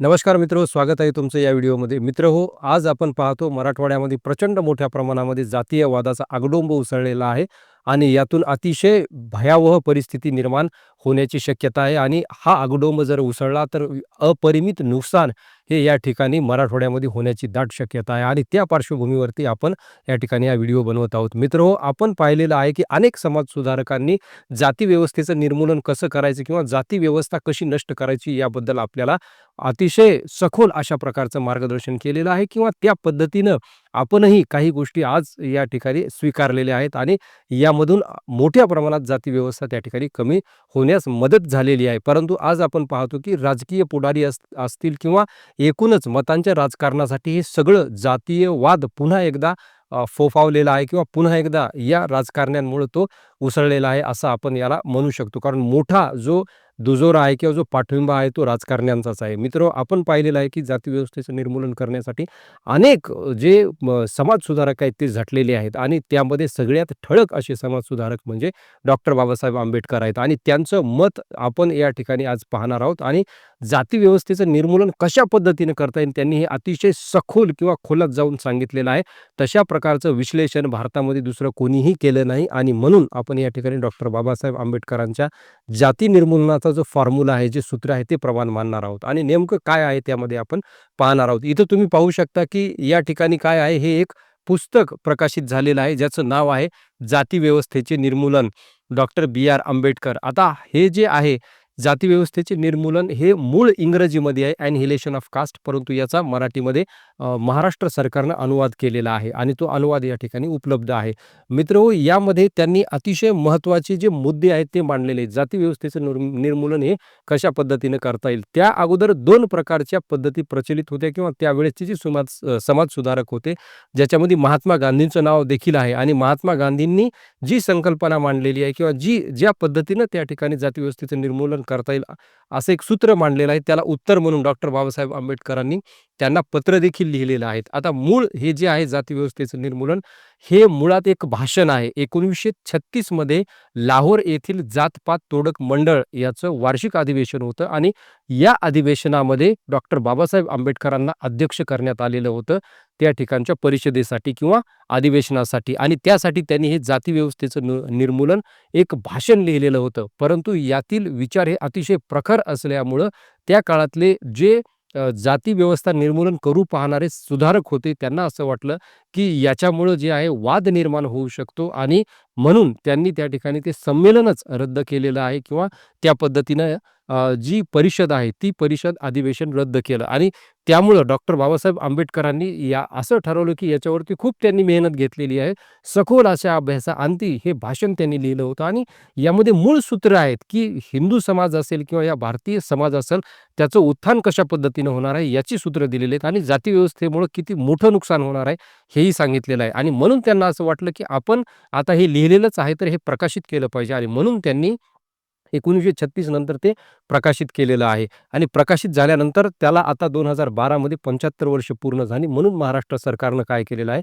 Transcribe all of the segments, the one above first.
नमस्कार मित्र स्वागत आहे तुमचं या व्हिडिओमध्ये. मित्र हो आज आपण पाहतो मराठवाड्यामध्ये प्रचंड मोठ्या प्रमाणामध्ये जातीयवादाचा आगडोंब उसळलेला आहे आणि यातून अतिशय भयावह परिस्थिती निर्माण होण्याची शक्यता आहे आणि हा आगडोंब जर उसळला तर अपरिमित नुकसान हे या ठिकाणी मराठवाड्यामध्ये होण्याची दाट शक्यता आहे आणि त्या पार्श्वभूमीवरती आपण या ठिकाणी हा व्हिडिओ बनवत आहोत. मित्र हो आपण पाहिलेलं आहे की अनेक समाजसुधारकांनी जाती व्यवस्थेचं निर्मूलन कसं करायचं किंवा जाती व्यवस्था कशी नष्ट करायची याबद्दल आपल्याला अतिशय सखोल अशा प्रकारचं मार्गदर्शन केलेलं आहे किंवा त्या पद्धतीनं आपणही काही गोष्टी आज या ठिकाणी स्वीकारलेल्या आहेत आणि यामधून मोठ्या प्रमाणात जाती व्यवस्था त्या ठिकाणी कमी होण्यास मदत झालेली आहे. परंतु आज आपण पाहतो की राजकीय पुढारी अस असतील किंवा एकूणच मतांच्या राजकारणासाठी हे सगळं जातीय वाद पुन्हा एकदा फोफावलेला आहे किंवा पुन्हा एकदा या राजकारण्यांमुळे तो उसळलेला आहे असं आपण याला म्हणू शकतो. कारण मोठा जो दुजोरा आहे किंवा जो पाठिंबा आहे तो राजकारण्यांचाच आहे. मित्र आपण पाहिलेलं आहे की जातीव्यवस्थेचं निर्मूलन करण्यासाठी अनेक जे समाजसुधारक आहेत ते झटलेले आहेत आणि त्यामध्ये सगळ्यात ठळक असे समाजसुधारक म्हणजे डॉक्टर बाबासाहेब आंबेडकर आहेत आणि त्यांचं मत आपण या ठिकाणी आज पाहणार आहोत आणि जातीव्यवस्थेचं निर्मूलन कशा पद्धतीने करता येईल त्यांनी हे अतिशय सखोल किंवा खोलात जाऊन सांगितलेलं आहे. तशा प्रकारचं विश्लेषण भारतामध्ये दुसरं कोणीही केलं नाही आणि म्हणून आपण या ठिकाणी डॉक्टर बाबासाहेब आंबेडकरांच्या जाती निर्मूलनाचा जो फॉर्म्युला आहे जे सूत्र आहे ते प्रमाण मानणार आहोत. आणि नेमकं काय आहे त्यामध्ये आपण पाहणार आहोत. इथं तुम्ही पाहू शकता की या ठिकाणी काय आहे हे एक पुस्तक प्रकाशित झालेलं आहे ज्याचं नाव आहे जाती व्यवस्थेचे निर्मूलन. Doctor B. आर. आंबेडकर. आता हे जे आहे जातीव्यवस्थेचे निर्मूलन हे मूळ इंग्रजीमध्ये आहे ॲनहिलेशन ऑफ कास्ट परंतु याचा मराठीमध्ये महाराष्ट्र सरकारनं अनुवाद केलेला आहे आणि तो अनुवाद या ठिकाणी उपलब्ध आहे. मित्र हो, यामध्ये त्यांनी अतिशय महत्त्वाचे जे मुद्दे आहेत ते मांडलेले आहेत. जातीव्यवस्थेचं निर्मूलन हे कशा पद्धतीनं करता येईल? त्या अगोदर दोन प्रकारच्या पद्धती प्रचलित होत्या किंवा त्यावेळेसचे जे समाज समाजसुधारक होते ज्याच्यामध्ये महात्मा गांधींचं नाव देखील आहे आणि महात्मा गांधींनी जी संकल्पना मांडलेली आहे किंवा जी ज्या पद्धतीनं त्या ठिकाणी जाती व्यवस्थेचं निर्मूलन करता येईल. असं एक सूत्र मांडलेलं आहे. त्याला उत्तर म्हणून डॉक्टर बाबासाहेब आंबेडकरांनी त्यांना पत्र देखील लिहिलेलं आहेत. आता मूळ हे जे आहे जातीव्यवस्थेचं निर्मूलन हे मुळात एक भाषण आहे. एकोणीसशे छत्तीसमध्ये लाहोर येथील जातपात तोडक मंडळ याचं वार्षिक अधिवेशन होतं आणि या अधिवेशनामध्ये डॉक्टर बाबासाहेब आंबेडकरांना अध्यक्ष करण्यात आलेलं होतं. त्या ठिकाणच्या परिषदेसाठी किंवा अधिवेशनासाठी आणि त्यासाठी त्यांनी हे जाती व्यवस्थेचं निर्मूलन एक भाषण लिहिलेलं होतं. परंतु यातील विचार हे अतिशय प्रखर असल्यामुळं त्या काळातले जे जाती व्यवस्था निर्मूलन करू पाहणारे सुधारक होते त्यांना असं वाटलं. की याच्यामुळं जे आहे वाद निर्माण होऊ शकतो आणि म्हणून त्यांनी त्या ठिकाणी ते संमेलनच रद्द केलेलं आहे किंवा त्या पद्धतीनं जी परिषद आहे ती परिषद अधिवेशन रद्द केलं. आणि त्यामुळं डॉक्टर बाबासाहेब आंबेडकरांनी या असं ठरवलं की याच्यावरती खूप त्यांनी मेहनत घेतलेली आहे. सखोल अशा अभ्यासा अंती हे भाषण त्यांनी लिहिलं होतं आणि यामध्ये मूळ सूत्र आहेत की हिंदू समाज असेल किंवा या भारतीय समाज असेल त्याचं उत्थान कशा पद्धतीनं होणार आहे याची सूत्र दिलेली आहेत आणि जातीव्यवस्थेमुळं किती मोठं नुकसान होणार आहे हे हेही सांगितलेलं आहे. आणि म्हणून त्यांना असं वाटलं की आपण आता हे लिहिलेलंच आहे तर हे प्रकाशित केलं पाहिजे. आणि म्हणून त्यांनी एकोणीसशे छत्तीस नंतर ते प्रकाशित केलेलं आहे. आणि प्रकाशित झाल्यानंतर त्याला आता दोन हजार बारामध्ये पंच्याहत्तर वर्ष पूर्ण झाली. म्हणून महाराष्ट्र सरकारनं काय केलेलं आहे?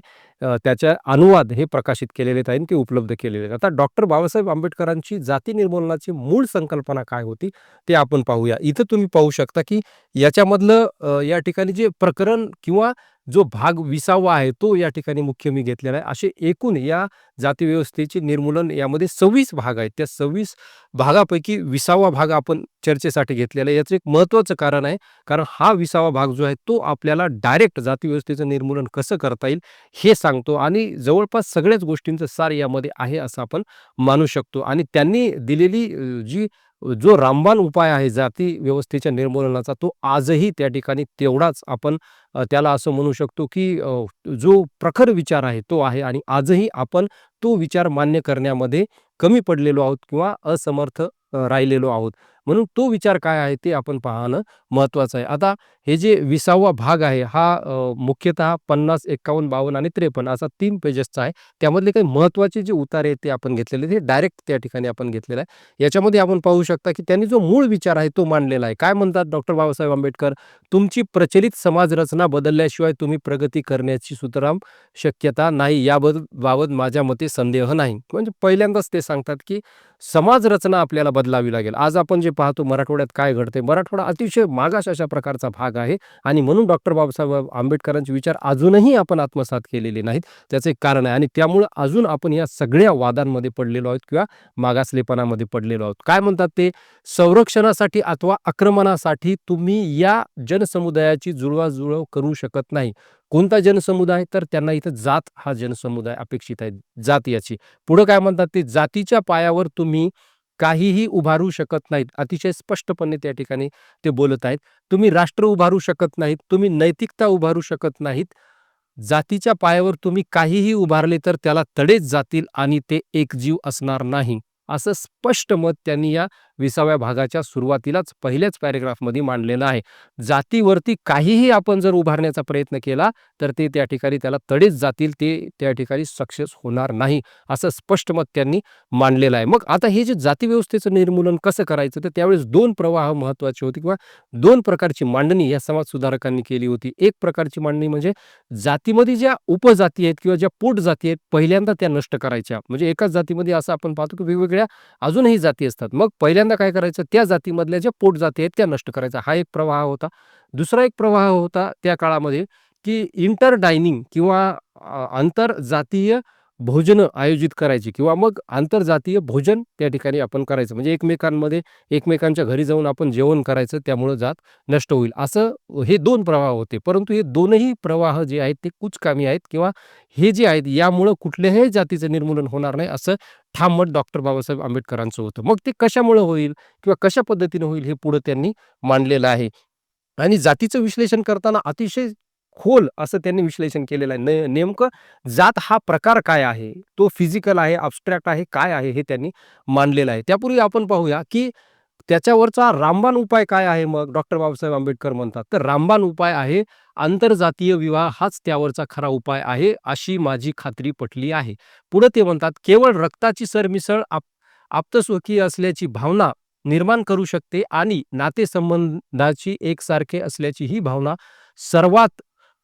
त्याच्या अनुवाद हे प्रकाशित केलेले आहेत आणि ते उपलब्ध केलेले आहेत. आता डॉक्टर बाबासाहेब आंबेडकरांची जाती निर्मूलनाची मूळ संकल्पना काय होती ते आपण पाहूया. इथं तुम्ही पाहू शकता की याच्यामधलं या ठिकाणी जे प्रकरण किंवा जो भाग विसावा आहे तो या ठिकाणी मुख्य मी घेतलेला आहे. असे एकूण या जातीव्यवस्थेचे निर्मूलन यामध्ये सव्वीस भाग आहेत. त्या सव्वीस भागापैकी विसावा भाग आपण चर्चेसाठी घेतलेला आहे. याचं एक महत्त्वाचं कारण आहे कारण हा विसावा भाग जो आहे तो आपल्याला डायरेक्ट जातीव्यवस्थेचं निर्मूलन कसं करता येईल हे सांगतो आणि जवळपास सगळ्याच गोष्टींचं सार यामध्ये आहे असं आपण मानू शकतो. आणि त्यांनी दिलेली जी जो रामबाण उपाय आहे जाती व्यवस्थेच्या निर्मूलनाचा तो आजही त्या ठिकाणी तेवढाच आपण त्याला असं म्हणू शकतो की जो प्रखर विचार आहे तो आहे आणि आजही आपण तो विचार मान्य करण्यामध्ये कमी पडलेलो आहोत किंवा असमर्थ राहिलेलो आहोत. म्हणून तो विचार काय आहे ते आपण पाहणं महत्त्वाचं आहे. आता हे जे विसावा भाग आहे हा मुख्यतः पन्नास एक्कावन्न बावन्न आणि त्रेपन्न असा तीन पेजेसचा आहे. त्यामधले काही महत्त्वाचे जे उतार आहेत ते आपण घेतलेले ते डायरेक्ट त्या ठिकाणी आपण घेतलेलं आहे. याच्यामध्ये आपण पाहू शकता की त्यांनी जो मूळ विचार आहे तो मांडलेला आहे. काय म्हणतात डॉक्टर बाबासाहेब आंबेडकर? तुमची प्रचलित समाज रचना बदलल्याशिवाय तुम्ही प्रगती करण्याची सुतराम शक्यता नाही याबाबत बाबत माझ्या मते संदेह नाही. म्हणजे पहिल्यांदाच ते सांगतात की समाजरचना आपल्याला बदलावी लागेल. आज आपण जे पाहतो मराठवाड्यात काय घडते मराठवाडा अतिशय मागास अशा प्रकारचा भाग आहे आणि म्हणून डॉक्टर बाबासाहेब आंबेडकरांचे विचार अजूनही आपण आत्मसात केलेले नाहीत. त्याचं एक कारण आहे आणि त्यामुळं अजून आपण या सगळ्या वादांमध्ये पडलेलो आहोत किंवा मागासलेपणामध्ये पडलेलो आहोत. काय म्हणतात ते? संरक्षणासाठी अथवा आक्रमणासाठी तुम्ही या जनसमुदायाची जुळवाजुळव करू शकत नाही. कोणता जनसमुदाय? तर त्यांना इथं जात हा जनसमुदाय अपेक्षित आहे. जात याची पुढं काय म्हणतात ते? जातीच्या पायावर तुम्ही काहीही उभारू शकत नाहीत. अतिशय स्पष्टपणे त्या ठिकाणी ते बोलत आहेत. तुम्ही राष्ट्र उभारू शकत नाहीत. तुम्ही नैतिकता उभारू शकत नाहीत. जातीच्या पायावर तुम्ही काहीही उभारले तर त्याला तडेच जातील आणि ते एकजीव असणार नाही. असं स्पष्ट मत त्यांनी या विसाव्या भागाच्या सुरुवातीलाच पहिल्याच पॅरेग्राफमध्ये मांडलेलं आहे. जातीवरती काहीही आपण जर उभारण्याचा प्रयत्न केला तर ते त्या ठिकाणी त्याला तडेच जातील ते त्या ठिकाणी सक्सेस होणार नाही असं स्पष्ट मत त्यांनी मांडलेलं आहे. मग आता हे जे जाती व्यवस्थेचं निर्मूलन कसं करायचं तर त्यावेळेस दोन प्रवाह महत्त्वाचे होते किंवा दोन प्रकारची मांडणी या समाज सुधारकांनी केली होती. एक प्रकारची मांडणी म्हणजे जातीमध्ये ज्या उपजाती आहेत किंवा ज्या पोट जाती आहेत पहिल्यांदा त्या नष्ट करायच्या. म्हणजे एकाच जातीमध्ये असं आपण पाहतो की वेगवेगळ्या अजूनही जाती असतात. मग पहिल्या पहिल्यांदा काय करायचं त्या जातीमधल्या ज्या पोट जाती आहेत त्या नष्ट करायचा. हा एक प्रवाह होता. दुसरा एक प्रवाह होता त्या काळामध्ये की इंटर डायनिंग किंवा आंतरजातीय भोजनं आयोजित करायची किंवा मग आंतरजातीय भोजन त्या ठिकाणी आपण करायचं. म्हणजे एकमेकांमध्ये एकमेकांच्या घरी जाऊन आपण जेवण करायचं त्यामुळं जात नष्ट होईल. असं हे दोन प्रवाह होते. परंतु हे दोनही प्रवाह जे आहेत ते कुचकामी आहेत किंवा हे जे आहेत यामुळं कुठल्याही जातीचं निर्मूलन होणार नाही असं ठाम मत डॉक्टर बाबासाहेब आंबेडकरांचं होतं. मग ते कशामुळं होईल किंवा कशा पद्धतीने होईल हे पुढं त्यांनी मांडलेलं आहे. आणि जातीचं विश्लेषण करताना अतिशय खोल असं त्यांनी विश्लेषण केलेलं आहे. ने- नेमकं जात हा प्रकार काय आहे? तो फिजिकल आहे अबस्ट्रॅक्ट आहे काय आहे हे त्यांनी मांडलेलं आहे. त्यापूर्वी आपण पाहूया की त्याच्यावरचा रामबाण उपाय काय आहे मग? डॉक्टर बाबासाहेब आंबेडकर म्हणतात. तर रामबाण उपाय आहे आंतरजातीय विवाह हाच त्यावरचा खरा उपाय आहे अशी माझी खात्री पटली आहे. पुढे ते म्हणतात केवळ रक्ताची सरमिसळ आप आप्तस्वकीय असल्याची भावना निर्माण करू शकते आणि नातेसंबंधाची एकसारखे असल्याची ही भावना सर्वात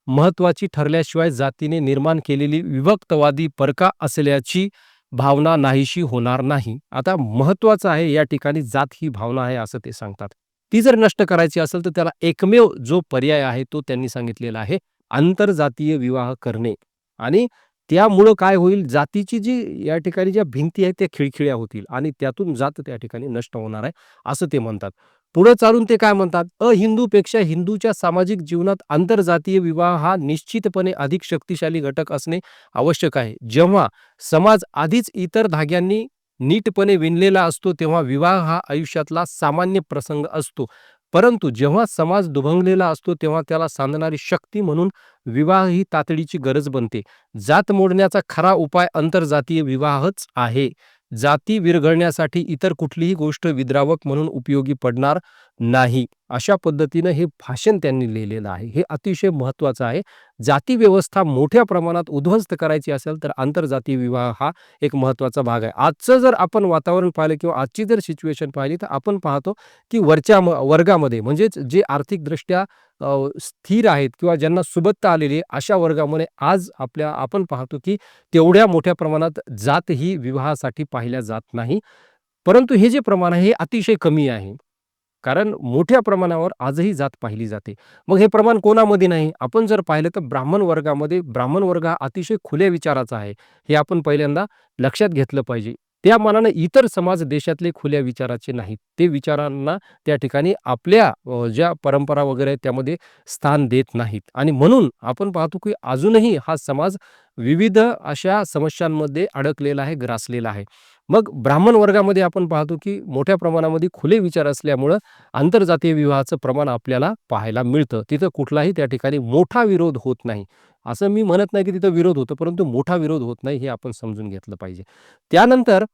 महत्वाची ठरल्याशिवाय जातीने निर्माण केलेली विभक्तवादी परका असल्याची भावना नाहीशी होणार नाही. आता महत्वाचं आहे या ठिकाणी जात ही भावना आहे असं ते सांगतात. ती जर नष्ट करायची असेल तर त्याला एकमेव जो पर्याय आहे तो त्यांनी सांगितलेला आहे आंतरजातीय विवाह करणे. आणि त्यामुळं काय होईल जातीची जी या ठिकाणी ज्या भिंती आहेत त्या खिळखिळ्या होतील आणि त्यातून जात त्या ठिकाणी नष्ट होणार आहे असं ते म्हणतात. पुढे चालून ते काय म्हणतात? अहिंदूपेक्षा हिंदूच्या सामाजिक जीवनात आंतरजातीय विवाह हा निश्चितपणे अधिक शक्तिशाली घटक असणे आवश्यक आहे. जेव्हा समाज आधीच इतर धाग्यांनी नीटपणे विणलेला असतो तेव्हा विवाह हा आयुष्यातला सामान्य प्रसंग असतो. परंतु जेव्हा समाज दुभंगलेला असतो तेव्हा त्याला सांधणारी शक्ती म्हणून विवाह ही तातडीची गरज बनते. जात मोडण्याचा खरा उपाय आंतरजातीय विवाहच आहे. जाती विरघळण्यासाठी इतर कुठलीही गोष्ट विद्रावक म्हणून उपयोगी पडणार नाही. अशा पद्धतीनं हे भाषण त्यांनी लिहिलेलं आहे. हे अतिशय महत्त्वाचं आहे. जाती व्यवस्था मोठ्या प्रमाणात उद्ध्वस्त करायची असेल तर आंतरजातीय विवाह हा एक महत्त्वाचा भाग आहे. आजचं जर आपण वातावरण पाहिलं किंवा आजची जर सिच्युएशन पाहिली तर आपण पाहतो की वरच्या वर्गामध्ये म्हणजेच जे आर्थिकदृष्ट्या स्थिर आहेत किंवा ज्यांना सुबत्ता आलेली आहे अशा वर्गामध्ये आज आपल्या आपण पाहतो की तेवढ्या मोठ्या प्रमाणात जात ही विवाहासाठी पाहिल्या जात नाही. परंतु हे जे प्रमाण आहे हे अतिशय कमी आहे. कारण मोठ्या प्रमाणावर आजही जात पाहिली जाते. मग हे प्रमाण कोणामध्ये नाही? आपण जर पाहिलं तर ब्राह्मण वर्गामध्ये ब्राह्मण वर्ग हा अतिशय खुल्या विचाराचा आहे. हे आपण पहिल्यांदा लक्षात घेतलं पाहिजे. त्या मानाने इतर समाज देशातले खुल्या विचाराचे नाहीत. ते विचारांना त्या ठिकाणी आपल्या ज्या परंपरा वगैरे आहेत त्यामध्ये स्थान देत नाहीत. आणि म्हणून आपण पाहतो की अजूनही हा समाज विविध अशा समस्यांमध्ये अडकलेला आहे ग्रासलेला आहे. मग ब्राह्मण वर्गामध्ये आपण पाहतो की मोठ्या प्रमाणामध्ये खुले विचार असल्यामुळं आंतरजातीय विवाहाचं प्रमाण आपल्याला पाहायला मिळतं. तिथं कुठलाही त्या ठिकाणी मोठा विरोध होत नाही. असं मी म्हणत नाही की तिथं विरोध होतो परंतु मोठा विरोध होत नाही हे आपण समजून घेतलं पाहिजे. त्यानंतर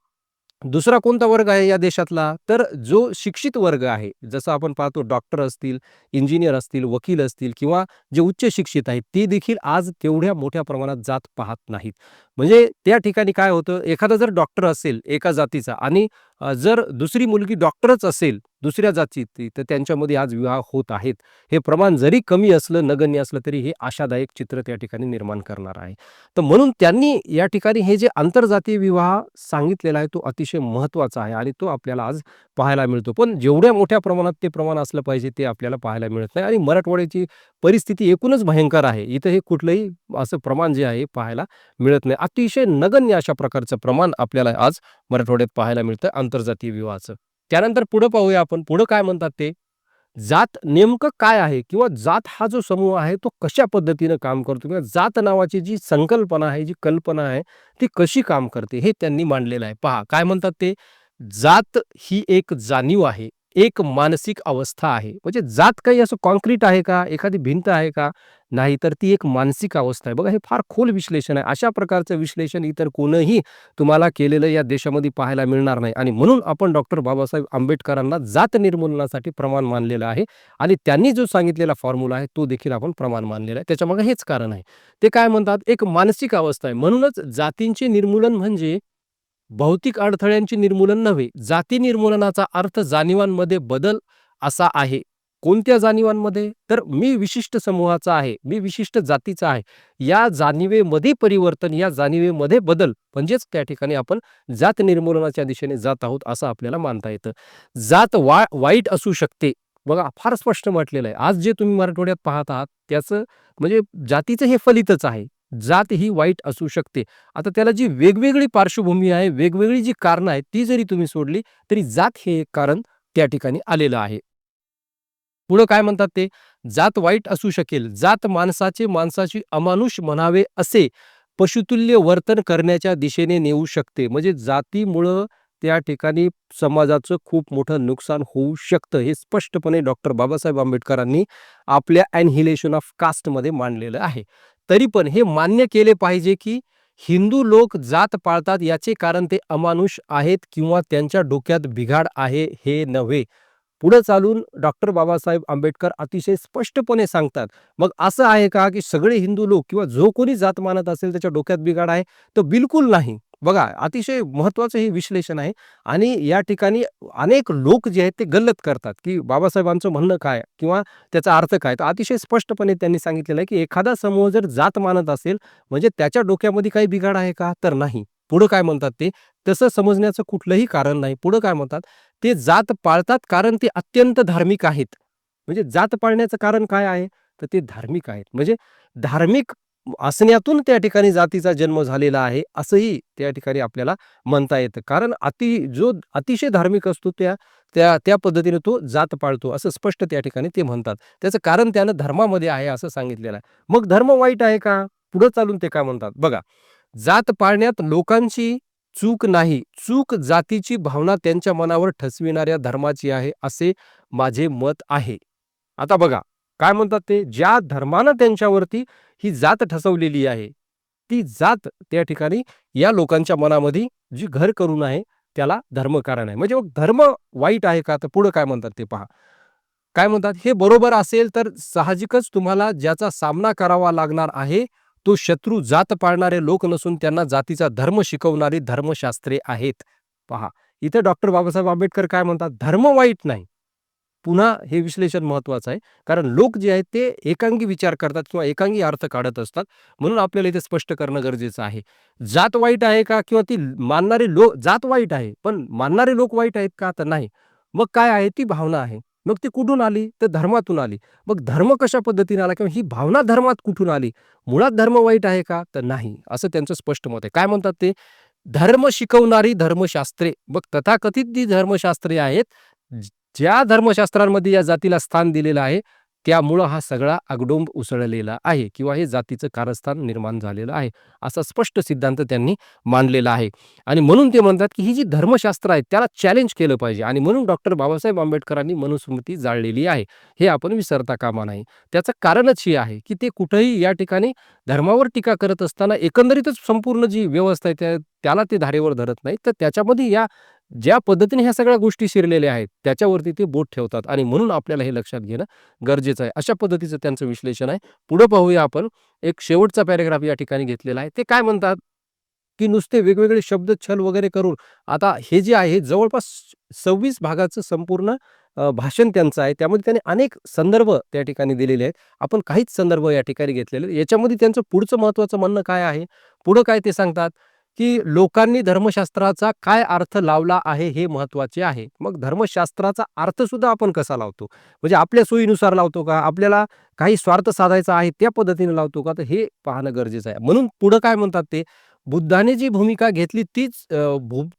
दुसरा कोणता वर्ग आहे या देशातला? तर जो शिक्षित वर्ग आहे जसं आपण पाहतो डॉक्टर असतील इंजिनियर असतील वकील असतील किंवा जे उच्च शिक्षित आहेत ते देखील आज तेवढ्या मोठ्या प्रमाणात जात पाहत नाहीत. म्हणजे त्या ठिकाणी काय होतं? एखादा जर डॉक्टर असेल एका जातीचा आणि जर दुसरी मुलगी डॉक्टरच असेल दुसऱ्या जातीची तर त्यांच्यामध्ये आज विवाह होत आहेत. हे प्रमाण जरी कमी असलं, नगण्य असलं तरी हे आशादायक चित्र त्या ठिकाणी निर्माण करणार आहे. तर म्हणून त्यांनी या ठिकाणी हे जे आंतरजातीय विवाह सांगितलेला आहे तो अतिशय महत्त्वाचा आहे आणि तो आपल्याला आज पाहायला मिळतो. पण जेवढ्या मोठ्या प्रमाणात ते प्रमाण असलं पाहिजे ते आपल्याला पाहायला मिळत नाही आणि मराठवाड्याची परिस्थिती एकूणच भयंकर आहे. इथं हे कुठलंही असं प्रमाण जे आहे पाहायला मिळत नाही. अतिशय नगण्य अशा प्रकारचं प्रमाण आपल्याला आज मराठवाड्यात पाहायला मिळतं आंतरजातीय विवाहाचं. त्यानंतर पुढं पाहूया आपण. पुढं काय म्हणतात ते? जात नेमकं काय आहे? किंवा जात हा जो समूह आहे तो कशा पद्धतीनं काम करतो? किंवा जात नावाची जी संकल्पना आहे, जी कल्पना आहे, ती कशी काम करते? हे त्यांनी मांडलेलं आहे. पहा काय म्हणतात ते? जात ही एक जाणीव आहे. एक मानसिक अवस्था आहे. म्हणजे जात काही असं काँक्रीट आहे का? एखादी भिंत आहे का? नाही, तर ती एक मानसिक अवस्था आहे. बघा हे फार खोल विश्लेषण आहे. अशा प्रकारचं विश्लेषण इतर कोणही तुम्हाला केलेलं या देशामध्ये पाहायला मिळणार नाही आणि म्हणून आपण डॉक्टर बाबासाहेब आंबेडकरांना जात निर्मूलनासाठी प्रमाण मानलेलं आहे आणि त्यांनी जो सांगितलेला फॉर्म्युला आहे तो देखील आपण प्रमाण मानलेला आहे. त्याच्यामागे हेच कारण आहे. ते काय म्हणतात? एक मानसिक अवस्था आहे. म्हणूनच जातींचे निर्मूलन म्हणजे भौतिक अडथळ्यांचे निर्मूलन नव्हे. जाती निर्मूलनाचा अर्थ जाणीवांमध्ये बदल असा आहे. कोणत्या जाणीवांमध्ये? तर मी विशिष्ट समूहाचा आहे, मी विशिष्ट जातीचा आहे. या जाणिवेमध्ये परिवर्तन, या जाणिवेमध्ये बदल म्हणजेच त्या ठिकाणी आपण जात निर्मूलनाच्या दिशेने जात आहोत असं आपल्याला मानता येतं. जात वा वाईट असू शकते. बघा फार स्पष्ट म्हटलेलं आहे. आज जे तुम्ही मराठवाड्यात पाहत आहात त्याचं म्हणजे जातीचं हे फलितच आहे. जात ही वाईट असू शकते. आता त्याला जी वेगवेगळी पार्श्वभूमी आहे, वेगवेगळी जी कारणं आहेत ती जरी तुम्ही सोडली तरी जात हे एक कारण त्या ठिकाणी आलेलं आहे. पुढं काय म्हणतात ते? जात वाईट असू शकेल. जात माणसाचे माणसाची अमानुष म्हणावे असे पशुतुल्य वर्तन करण्याच्या दिशेने नेऊ शकते. म्हणजे जातीमुळं त्या ठिकाणी समाजाचं खूप मोठं नुकसान होऊ शकतं. हे स्पष्टपणे डॉक्टर बाबासाहेब आंबेडकरांनी आपल्या ॲनिहिलेशन ऑफ कास्टमध्ये मांडलेलं आहे. तरी पण हे मान्य केले पाहिजे की हिंदू लोक जात पाळतात याचे कारण ते अमानुष आहेत किंवा त्यांच्या डोक्यात बिघाड आहे हे नव्हे. पुढं चालून डॉक्टर बाबासाहेब आंबेडकर अतिशय स्पष्टपणे सांगतात. मग असं आहे का की सगळे हिंदू लोक किंवा जो कोणी जात मानत असेल त्याच्या डोक्यात बिघाड आहे? तर बिलकुल नाही. बघा अतिशय महत्त्वाचं हे विश्लेषण आहे आणि या ठिकाणी अनेक लोक जे आहेत ते गल्लत करतात की बाबासाहेबांचं म्हणणं काय? किंवा त्याचा अर्थ काय? तर अतिशय स्पष्टपणे त्यांनी सांगितलेलं आहे की एखादा समूह जर जात मानत असेल म्हणजे त्याच्या डोक्यामध्ये काही बिघाड आहे का? तर नाही. पुढं काय म्हणतात ते? तसं समजण्याचं कुठलंही कारण नाही. पुढं काय म्हणतात? ते जात पाळतात कारण ते अत्यंत धार्मिक आहेत. म्हणजे जात पाळण्याचं कारण काय आहे? तर ते धार्मिक आहेत. म्हणजे धार्मिक असण्यातून त्या ठिकाणी जातीचा जन्म झालेला आहे असंही त्या ठिकाणी आपल्याला म्हणता येतं. कारण अति जो अतिशय धार्मिक असतो त्या त्या त्या पद्धतीने तो जात पाळतो असं स्पष्ट त्या ठिकाणी ते म्हणतात. त्याचं कारण त्यानं धर्मामध्ये आहे असं सांगितलेलं आहे. मग धर्म वाईट आहे का? पुढं चालून ते काय म्हणतात? बघा, जात पाळण्यात लोकांची चूक नाही. चूक जातीची भावना त्यांच्या मनावर ठसविणाऱ्या धर्माची आहे असे माझे मत आहे. आता बघा काय म्हणतात ते? ज्या धर्मानं त्यांच्यावरती ही जात ठसवलेली आहे, ती जात त्या ठिकाणी या लोकांच्या मनामध्ये जी घर करून आहे त्याला धर्मकारण आहे. म्हणजे मग धर्म वाईट आहे का? तर पुढं काय म्हणतात ते पहा. काय म्हणतात? हे बरोबर असेल तर साहजिकच तुम्हाला ज्याचा सामना करावा लागणार आहे तो शत्रू जात पाळणारे लोक नसून त्यांना जातीचा धर्म शिकवणारी धर्मशास्त्रे आहेत. पहा, इथे डॉक्टर बाबासाहेब आंबेडकर काय म्हणतात? धर्म वाईट नाही. पुन्हा हे विश्लेषण महत्त्वाचं आहे. कारण लोक जे आहेत ते एकांगी विचार करतात किंवा एकांगी अर्थ काढत असतात. म्हणून आपल्याला इथे स्पष्ट करणं गरजेचं आहे. जात वाईट आहे का? किंवा ती मानणारे लोक जात वाईट आहे. पण मानणारे लोक वाईट आहेत का? तर नाही. मग काय आहे? ती भावना आहे. मग ती कुठून आली? तर धर्मातून आली. मग धर्म कशा पद्धतीने आला? किंवा ही भावना धर्मात कुठून आली? मुळात धर्म वाईट आहे का? तर नाही. असं त्यांचं स्पष्ट मत आहे. काय म्हणतात ते? धर्म शिकवणारी धर्मशास्त्रे. मग तथाकथित जी धर्मशास्त्रे आहेत, ज्या धर्मशास्त्रांमध्ये या जातीला स्थान दिलेलं आहे, त्यामुळं हा सगळा अगडोंब उसळलेला आहे किंवा हे जातीचं कारस्थान निर्माण झालेलं आहे. असा स्पष्ट सिद्धांत त्यांनी मांडलेला आहे. आणि म्हणून ते म्हणतात की ही जी धर्मशास्त्र आहे त्याला चॅलेंज केलं पाहिजे आणि म्हणून डॉक्टर बाबासाहेब आंबेडकरांनी मनुस्मृती जाळलेली आहे. हे आपण विसरता कामा नाही त्याचं कारणच हे आहे की ते कुठंही या ठिकाणी धर्मावर टीका करत असताना एकंदरीतच संपूर्ण जी व्यवस्था आहे त्या त्याला ते धारेवर धरत नाही तर त्याच्यामध्ये या ज्या पद्धतीने ह्या सगळ्या गोष्टी शिरलेल्या आहेत त्याच्यावरती ते बोट ठेवतात आणि म्हणून आपल्याला हे लक्षात घेणं गरजेचं आहे. अशा पद्धतीचं त्यांचं विश्लेषण आहे. पुढं पाहूया आपण. एक शेवटचा पॅरेग्राफ या ठिकाणी घेतलेला आहे. ते काय म्हणतात? की नुसते वेगवेगळे शब्द छल वगैरे करून आता हे जे आहे जवळपास सव्वीस भागाचं संपूर्ण भाषण त्यांचं आहे त्यामध्ये त्यांनी अनेक संदर्भ त्या ठिकाणी दिलेले आहेत आपण काहीच संदर्भ या ठिकाणी घेतलेले याच्यामध्ये त्यांचं पुढचं महत्त्वाचं म्हणणं काय आहे पुढं काय ते सांगतात की लोकांनी धर्मशास्त्राचा काय अर्थ लावला आहे हे महत्त्वाचे आहे. मग धर्मशास्त्राचा अर्थ सुद्धा आपण कसा लावतो? म्हणजे आपल्या सोयीनुसार लावतो का? आपल्याला काही स्वार्थ साधायचा आहे त्या पद्धतीने लावतो का? तर हे पाहणं गरजेचं आहे. म्हणून पुढं काय म्हणतात ते? बुद्धाने जी भूमिका घेतली तीच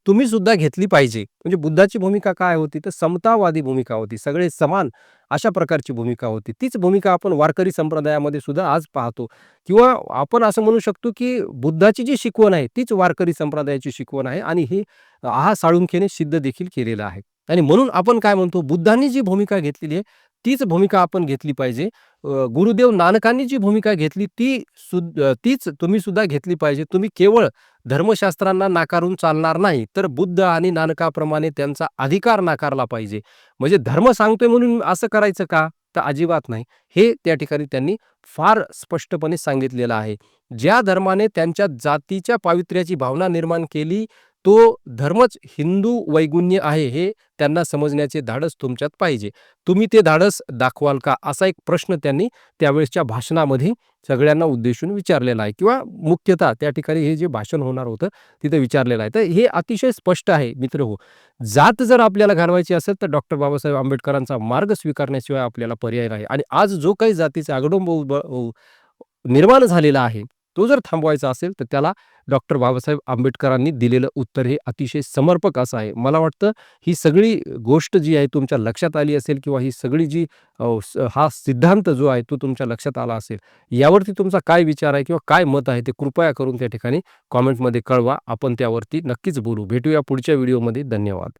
तुम्ही सुद्धा घेतली पाहिजे. म्हणजे बुद्धाची भूमिका काय होती? तर समतावादी भूमिका होती. सगळे समान अशा प्रकारची भूमिका होती. तीच भूमिका आपण वारकरी संप्रदायामध्ये सुद्धा आज पाहतो. किंवा आपण असं म्हणू शकतो की बुद्धाची जी शिकवण आहे तीच वारकरी संप्रदायाची शिकवण आहे आणि ही हा साळुंखेने सिद्ध देखील केलेलं आहे. आणि म्हणून आपण काय म्हणतो? बुद्धांनी जी भूमिका घेतलेली आहे तीच भूमिका आपण घेतली पाहिजे. गुरुदेव नानकांनी जी भूमिका घेतली ती सु तीच तुम्ही सुद्धा घेतली पाहिजे. तुम्ही केवळ धर्मशास्त्रांना नाकारून चालणार नाही तर बुद्ध आणि नानकाप्रमाणे त्यांचा अधिकार नाकारला पाहिजे. म्हणजे धर्म सांगतोय म्हणून असं करायचं का? तर अजिबात नाही. हे त्या ठिकाणी त्यांनी फार स्पष्टपणे सांगितलेलं आहे. ज्या धर्माने त्यांच्या जातीच्या पावित्र्याची भावना निर्माण केली तो धर्मच हिंदू वैगुण्य आहे हे त्यांना समजण्याचे धाडस तुमच्यात पाहिजे. तुम्ही ते धाडस दाखवाल का? असा एक प्रश्न त्यांनी त्यावेळेसच्या भाषणामध्ये सगळ्यांना उद्देशून विचारलेला आहे. किंवा मुख्यतः त्या ठिकाणी हे जे भाषण होणार होतं तिथं विचारलेलं आहे. तर हे अतिशय स्पष्ट आहे मित्र हो. जात जर आपल्याला घालवायची असेल तर डॉक्टर बाबासाहेब आंबेडकरांचा मार्ग स्वीकारण्याशिवाय आपल्याला पर्याय नाही. आणि आज जो काही जातीचा आगडोंब निर्माण झालेला आहे तो जर थांबवायचा असेल तर त्याला डॉक्टर बाबासाहेब आंबेडकरांनी दिलेलं उत्तर हे अतिशय समर्पक असं आहे. मला वाटतं ही सगळी गोष्ट जी आहे तुमच्या लक्षात आली असेल किंवा ही सगळी जी हा सिद्धांत जो आहे तो तुमच्या लक्षात आला असेल यावरती तुमचा काय विचार आहे किंवा काय मत आहे ते कृपया करून त्या ठिकाणी कॉमेंटमध्ये कळवा. आपण त्यावरती नक्कीच बोलू. भेटूया पुढच्या व्हिडिओमध्ये. धन्यवाद.